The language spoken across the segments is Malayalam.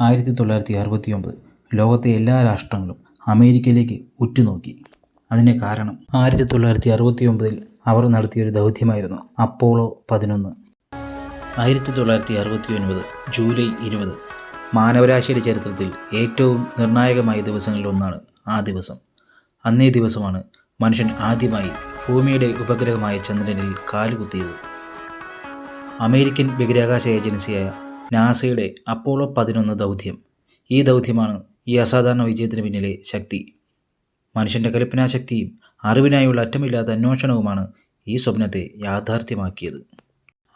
ആയിരത്തി തൊള്ളായിരത്തി അറുപത്തി ഒമ്പത് ലോകത്തെ എല്ലാ രാഷ്ട്രങ്ങളും അമേരിക്കയിലേക്ക് ഉറ്റുനോക്കി. അതിന് കാരണം ആയിരത്തി തൊള്ളായിരത്തി അറുപത്തി ഒമ്പതിൽ അവർ നടത്തിയൊരു ദൗത്യമായിരുന്നു അപ്പോളോ പതിനൊന്ന്. ആയിരത്തി തൊള്ളായിരത്തി അറുപത്തി ഒൻപത് ജൂലൈ ഇരുപത് മാനവരാശിയുടെ ചരിത്രത്തിൽ ഏറ്റവും നിർണായകമായ ദിവസങ്ങളിലൊന്നാണ് ആ ദിവസം. അന്നേ ദിവസമാണ് മനുഷ്യൻ ആദ്യമായി ഭൂമിയുടെ ഉപഗ്രഹമായ ചന്ദ്രനിൽ കാലുകുത്തിയത്. അമേരിക്കൻ ബഹിരാകാശ ഏജൻസിയായ നാസയുടെ അപ്പോളോ പതിനൊന്ന് ദൗത്യം. ഈ ദൗത്യമാണ് ഈ അസാധാരണ വിജയത്തിന് പിന്നിലെ ശക്തി. മനുഷ്യന്റെ കൽപ്പനാശക്തിയും അറിവിനായുള്ള അറ്റമില്ലാത്ത അന്വേഷണവുമാണ് ഈ സ്വപ്നത്തെ യാഥാർത്ഥ്യമാക്കിയത്.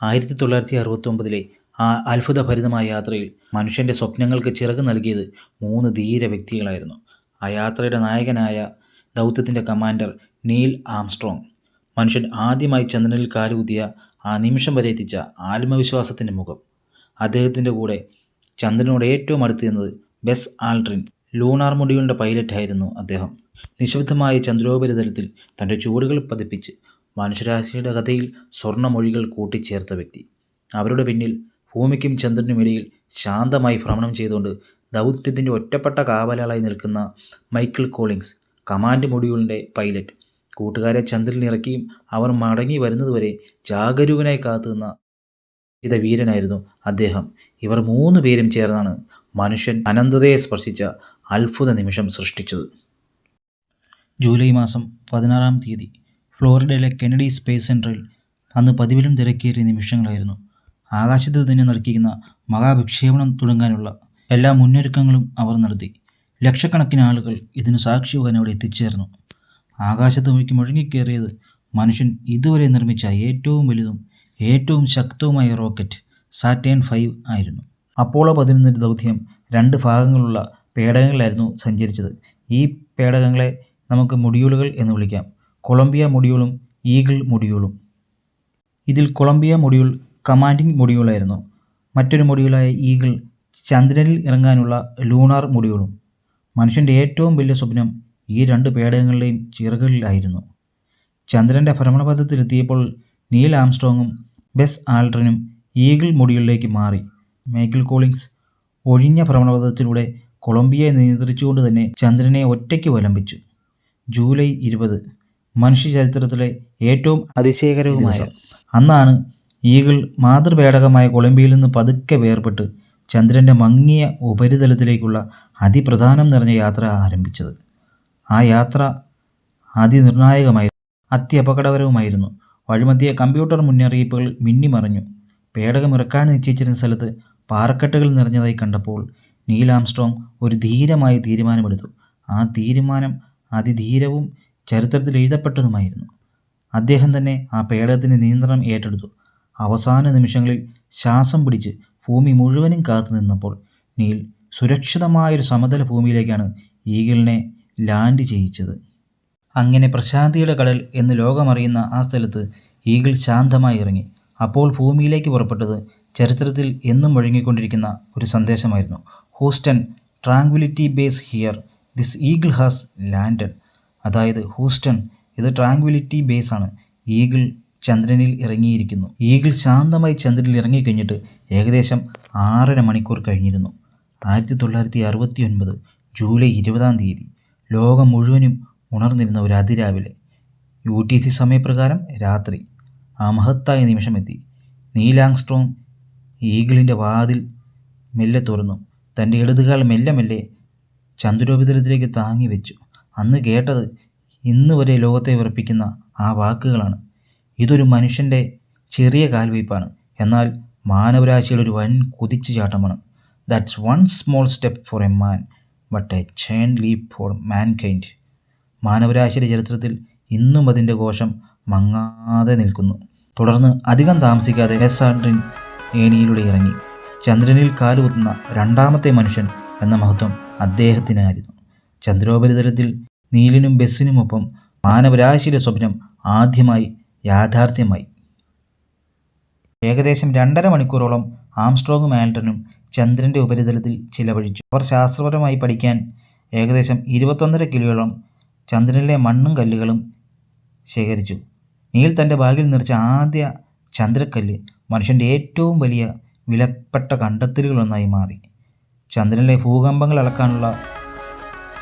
ആയിരത്തി തൊള്ളായിരത്തി അറുപത്തൊമ്പതിലെ ആ അത്ഭുതഭരിതമായ യാത്രയിൽ മനുഷ്യന്റെ സ്വപ്നങ്ങൾക്ക് ചിറക് നൽകിയത് മൂന്ന് ധീര വ്യക്തികളായിരുന്നു. ആ യാത്രയുടെ നായകനായ ദൗത്യത്തിന്റെ കമാൻഡർ നീൽ ആംസ്ട്രോങ്. മനുഷ്യൻ ആദ്യമായി ചന്ദ്രനിൽ കാലുകുത്തിയ ആ നിമിഷം വരെ എത്തിച്ച ആത്മവിശ്വാസത്തിന്റെ മുഖം. അദ്ദേഹത്തിന്റെ കൂടെ ചന്ദ്രനോട് ഏറ്റവും അടുത്ത് നിന്നത് ബെസ് ആൾട്രിൻ ലൂണാർ മൊഡ്യൂളിന്റെ പൈലറ്റായിരുന്നു അദ്ദേഹം. നിശബ്ദമായ ചന്ദ്രോപരിതലത്തിൽ തന്റെ ചുവടുകൾ പതിപ്പിച്ച് മനുഷ്യരാശിയുടെ കഥയിൽ സ്വർണമൊഴികൾ കൂട്ടിച്ചേർത്ത വ്യക്തി. അവരുടെ പിന്നിൽ ഭൂമിക്കും ചന്ദ്രനുമിടയിൽ ശാന്തമായി ഭ്രമണം ചെയ്തുകൊണ്ട് ദൗത്യത്തിന്റെ ഒറ്റപ്പെട്ട കാവലാളായി നിൽക്കുന്ന മൈക്കിൾ കോളിങ്സ് കമാൻഡ് മൊഡ്യൂളിന്റെ പൈലറ്റ്. കൂട്ടുകാരെ ചന്ദ്രനിൽ ഇറക്കിയും അവർ മടങ്ങി വരുന്നതുവരെ ജാഗരൂകനായി കാത്തുനിന്ന ഇത വീരനായിരുന്നു അദ്ദേഹം. ഇവർ മൂന്ന് പേരും ചേർന്നാണ് മനുഷ്യൻ അനന്തതയെ സ്പർശിച്ച അത്ഭുത നിമിഷം സൃഷ്ടിച്ചത്. ജൂലൈ മാസം പതിനാറാം തീയതി ഫ്ലോറിഡയിലെ കെനഡി സ്പേസ് സെന്ററിൽ അന്ന് പതിവിലും തിരക്കേറിയ നിമിഷങ്ങളായിരുന്നു. ആകാശത്ത് തന്നെ നടക്കിക്കുന്ന മഹാവിക്ഷേപണം തുടങ്ങാനുള്ള എല്ലാ മുന്നൊരുക്കങ്ങളും അവർ നടത്തി. ലക്ഷക്കണക്കിന് ആളുകൾ ഇതിനു സാക്ഷിയാകാൻ അവിടെ എത്തിച്ചേർന്നു. ആകാശത്ത് മുഴുക്കി മുഴങ്ങിക്കേറിയത് മനുഷ്യൻ ഇതുവരെ നിർമ്മിച്ച ഏറ്റവും വലുതും ഏറ്റവും ശക്തവുമായ റോക്കറ്റ് സാറ്റേൺ ഫൈവ് ആയിരുന്നു. അപ്പോളോ പതിനൊന്നിന്റെ ദൗത്യം രണ്ട് ഭാഗങ്ങളുള്ള പേടകങ്ങളിലായിരുന്നു സഞ്ചരിച്ചത്. ഈ പേടകങ്ങളെ നമുക്ക് മൊഡ്യൂളുകൾ എന്ന് വിളിക്കാം. കൊളംബിയ മൊഡ്യൂളും ഈഗിൾ മൊഡ്യൂളും. ഇതിൽ കൊളംബിയ മൊഡ്യൂൾ കമാൻഡിംഗ് മൊഡ്യൂളായിരുന്നു. മറ്റൊരു മൊഡ്യൂളായ ഈഗിൾ ചന്ദ്രനിൽ ഇറങ്ങാനുള്ള ലൂണാർ മൊഡ്യൂളും. മനുഷ്യന്റെ ഏറ്റവും വലിയ സ്വപ്നം ഈ രണ്ട് പേടകങ്ങളുടെയും ചിറകളിലായിരുന്നു ചന്ദ്രന്റെ ഭ്രമണപഥത്തിലെത്തിയപ്പോൾ നീൽ ആംസ്ട്രോങ്ങും ബെസ് ആൾഡ്രനും ഈഗിൾ മൊഡ്യൂളിലേക്ക് മാറി. മൈക്കിൾ കോളിങ്സ് ഒഴിഞ്ഞ ഭ്രമണപഥത്തിലൂടെ കൊളംബിയയെ നിയന്ത്രിച്ചുകൊണ്ട് തന്നെ ചന്ദ്രനെ ഒറ്റയ്ക്ക് വലംബിച്ചു ജൂലൈ ഇരുപത് മനുഷ്യ ചരിത്രത്തിലെ ഏറ്റവും അതിശയകരവുമായ അന്നാണ് ഈഗിൾ മാതൃപേടകമായ കൊളംബിയയിൽ നിന്ന് പതുക്കെ വേർപെട്ട് ചന്ദ്രന്റെ മങ്ങിയ ഉപരിതലത്തിലേക്കുള്ള അതിപ്രധാനം നിറഞ്ഞ യാത്ര ആരംഭിച്ചത്. ആ യാത്ര അതിനിർണായകമായി അത്യപകടകരവുമായിരുന്നു. വഴിമധ്യേ കമ്പ്യൂട്ടർ മുന്നറിയിപ്പുകൾ മിന്നിമറിഞ്ഞു. പേടകം ഇറക്കാൻ നിശ്ചയിച്ചിരുന്ന സ്ഥലത്ത് പാറക്കെട്ടുകൾ നിറഞ്ഞതായി കണ്ടപ്പോൾ നീൽ ആംസ്ട്രോങ് ഒരു ധീരമായ തീരുമാനമെടുത്തു. ആ തീരുമാനം അതിധീരവും ചരിത്രത്തിൽ എഴുതപ്പെട്ടതുമായിരുന്നു. അദ്ദേഹം തന്നെ ആ പേടകത്തിന്റെ നിയന്ത്രണം ഏറ്റെടുത്തു. അവസാന നിമിഷങ്ങളിൽ ശ്വാസം പിടിച്ച് ഭൂമി മുഴുവനും കാത്തു നിന്നപ്പോൾ നീൽ സുരക്ഷിതമായൊരു സമതല ഭൂമിയിലേക്കാണ് ഈഗിളിനെ ലാൻഡ് ചെയ്യിച്ചത്. അങ്ങനെ പ്രശാന്തിയുടെ കടൽ എന്ന് ലോകമറിയുന്ന ആ സ്ഥലത്ത് ഈഗിൾ ശാന്തമായി ഇറങ്ങി. അപ്പോൾ ഭൂമിയിലേക്ക് പുറപ്പെട്ടത് ചരിത്രത്തിൽ എന്നും മുഴങ്ങിക്കൊണ്ടിരിക്കുന്ന ഒരു സന്ദേശമായിരുന്നു. Houston Tranquility Base here. This Eagle has landed. അതായത് ഹൂസ്റ്റൺ ഇത് ട്രാങ്ക്വിലിറ്റി ബേസ് ആണ്. ഈഗിൾ ചന്ദ്രനിൽ ഇറങ്ങിയിരിക്കുന്നു. ഈഗിൾ ശാന്തമായി ചന്ദ്രനിൽ ഇറങ്ങിക്കഴിഞ്ഞിട്ട് ഏകദേശം ആറര മണിക്കൂർ കഴിഞ്ഞിരുന്നു. ആയിരത്തി തൊള്ളായിരത്തി അറുപത്തി ഒൻപത് ജൂലൈ ഇരുപതാം തീയതി. ലോകം മുഴുവനും ഉണർന്നിരുന്ന ഒരു അതിരാവിലെ യു ടി സി സമയപ്രകാരം രാത്രി ആ മഹത്തായ നിമിഷമെത്തി. നീലാങ്സ്ട്രോങ് ഈഗിളിന്റെ വാതിൽ മെല്ലെ തുറന്നു. തന്റെ ഇടതുകാൽ മെല്ലെ മെല്ലെ ചന്ദ്രോപരിതലത്തിലേക്ക് താങ്ങി വെച്ചു. അന്ന് കേട്ടത് ഇന്ന് വരെ ലോകത്തെ വിറപ്പിക്കുന്ന ആ വാക്കുകളാണ്. ഇതൊരു മനുഷ്യന്റെ ചെറിയ കാൽവയ്പ്പാണ്. എന്നാൽ മാനവരാശിയുടെ ഒരു വൻ കുതിച്ചുചാട്ടമാണ്. That's one small step for a man but a giant leap for mankind മാനവരാശിയുടെ ചരിത്രത്തിൽ ഇന്നും അതിന്റെ ഘോഷം മങ്ങാതെ നിൽക്കുന്നു. തുടർന്ന് അധികം താമസിക്കാതെ എസ് ആൻഡ്രിൻ ഏണിയിലൂടെ ഇറങ്ങി. ചന്ദ്രനിൽ കാലുകുത്തുന്ന രണ്ടാമത്തെ മനുഷ്യൻ എന്ന മഹത്വം അദ്ദേഹത്തിനായിരുന്നു ചന്ദ്രോപരിതലത്തിൽ നീലിനും ബസ്സിനുമൊപ്പം മാനവരാശിയുടെ സ്വപ്നം ആദ്യമായി യാഥാർത്ഥ്യമായി. ഏകദേശം രണ്ടര മണിക്കൂറോളം ആംസ്ട്രോങ്ങും ആൽട്ടനും ചന്ദ്രന്റെ ഉപരിതലത്തിൽ ചിലവഴിച്ചു. അവർ ശാസ്ത്രപരമായി പഠിക്കാൻ ഏകദേശം ഇരുപത്തൊന്നര കിലോയോളം ചന്ദ്രനിലെ മണ്ണും കല്ലുകളും ശേഖരിച്ചു. നീൽ തന്റെ ബാഗിൽ നിറച്ച ആദ്യ ചന്ദ്രക്കല്ല് മനുഷ്യന്റെ ഏറ്റവും വലിയ വിലപ്പെട്ട കണ്ടെത്തലുകളൊന്നായി മാറി. ചന്ദ്രനിലെ ഭൂകമ്പങ്ങൾ അളക്കാനുള്ള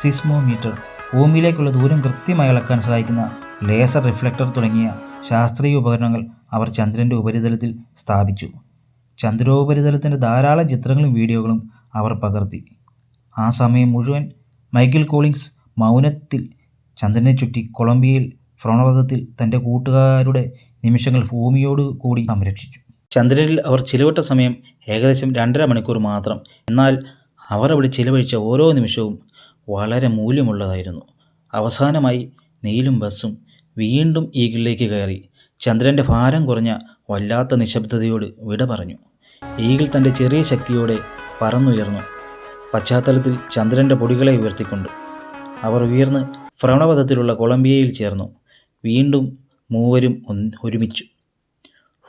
സിസ്മോമീറ്റർ ഭൂമിയിലേക്കുള്ള ദൂരം കൃത്യമായി അളക്കാൻ സഹായിക്കുന്ന ലേസർ റിഫ്ലക്ടർ തുടങ്ങിയ ശാസ്ത്രീയ ഉപകരണങ്ങൾ അവർ ചന്ദ്രന്റെ ഉപരിതലത്തിൽ സ്ഥാപിച്ചു. ചന്ദ്രോപരിതലത്തിന്റെ ധാരാളം ചിത്രങ്ങളും വീഡിയോകളും അവർ പകർത്തി. ആ സമയം മുഴുവൻ മൈക്കിൾ കോളിങ്സ് മൗനത്തിൽ ചന്ദ്രനെ ചുറ്റി കൊളംബിയയിൽ ഭ്രമണപഥത്തിൽ തന്റെ കൂട്ടുകാരുടെ നിമിഷങ്ങൾ ഭൂമിയോട് കൂടി സംരക്ഷിച്ചു. ചന്ദ്രനിൽ അവർ ചിലവിട്ട സമയം ഏകദേശം രണ്ടര മണിക്കൂർ മാത്രം. എന്നാൽ അവർ അവിടെ ചിലവഴിച്ച ഓരോ നിമിഷവും വളരെ മൂല്യമുള്ളതായിരുന്നു. അവസാനമായി നീലും ബസ്സും വീണ്ടും ഈഗിളിലേക്ക് കയറി ചന്ദ്രന്റെ ഭാരം കുറഞ്ഞ വല്ലാത്ത നിശബ്ദതയോട് വിട പറഞ്ഞു. ഈഗിൾ തന്റെ ചെറിയ ശക്തിയോടെ പറന്നുയർന്നു. പശ്ചാത്തലത്തിൽ ചന്ദ്രന്റെ പൊടികളെ ഉയർത്തിക്കൊണ്ട്. അവർ ഉയർന്ന് ഭ്രമണപഥത്തിലുള്ള കൊളംബിയയിൽ ചേർന്നു. വീണ്ടും മൂവരും ഒരുമിച്ചു.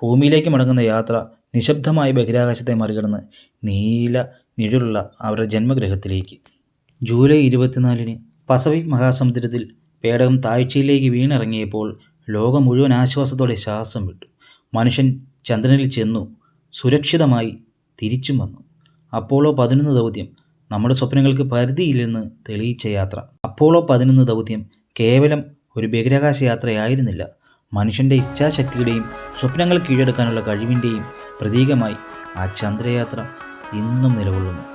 ഭൂമിയിലേക്ക് മടങ്ങുന്ന യാത്ര നിശബ്ദമായി ബഹിരാകാശത്തെ മറികടന്ന് നീല നിഴലുള്ള അവരുടെ ജന്മഗ്രഹത്തിലേക്ക് ജൂലൈ ഇരുപത്തിനാലിന് പസഫിക് മഹാസമുദ്രത്തിൽ പേടകം താഴ്ചയിലേക്ക് വീണിറങ്ങിയപ്പോൾ ലോകം മുഴുവൻ ആശ്വാസത്തോടെ ശ്വാസം വിട്ടു. മനുഷ്യൻ ചന്ദ്രനിൽ ചെന്നു സുരക്ഷിതമായി തിരിച്ചും വന്നു അപ്പോളോ പതിനൊന്ന് ദൗത്യം നമ്മുടെ സ്വപ്നങ്ങൾക്ക് പരിധിയില്ലെന്ന് തെളിയിച്ച യാത്ര. അപ്പോളോ പതിനൊന്ന് ദൗത്യം കേവലം ഒരു ബഹിരാകാശ യാത്രയായിരുന്നില്ല. മനുഷ്യന്റെ ഇച്ഛാശക്തിയുടെയും സ്വപ്നങ്ങൾ കീഴടക്കാനുള്ള കഴിവിന്റെയും പ്രതീകമായി ആ ചന്ദ്രയാത്ര ഇന്നും നിലകൊള്ളുന്നു.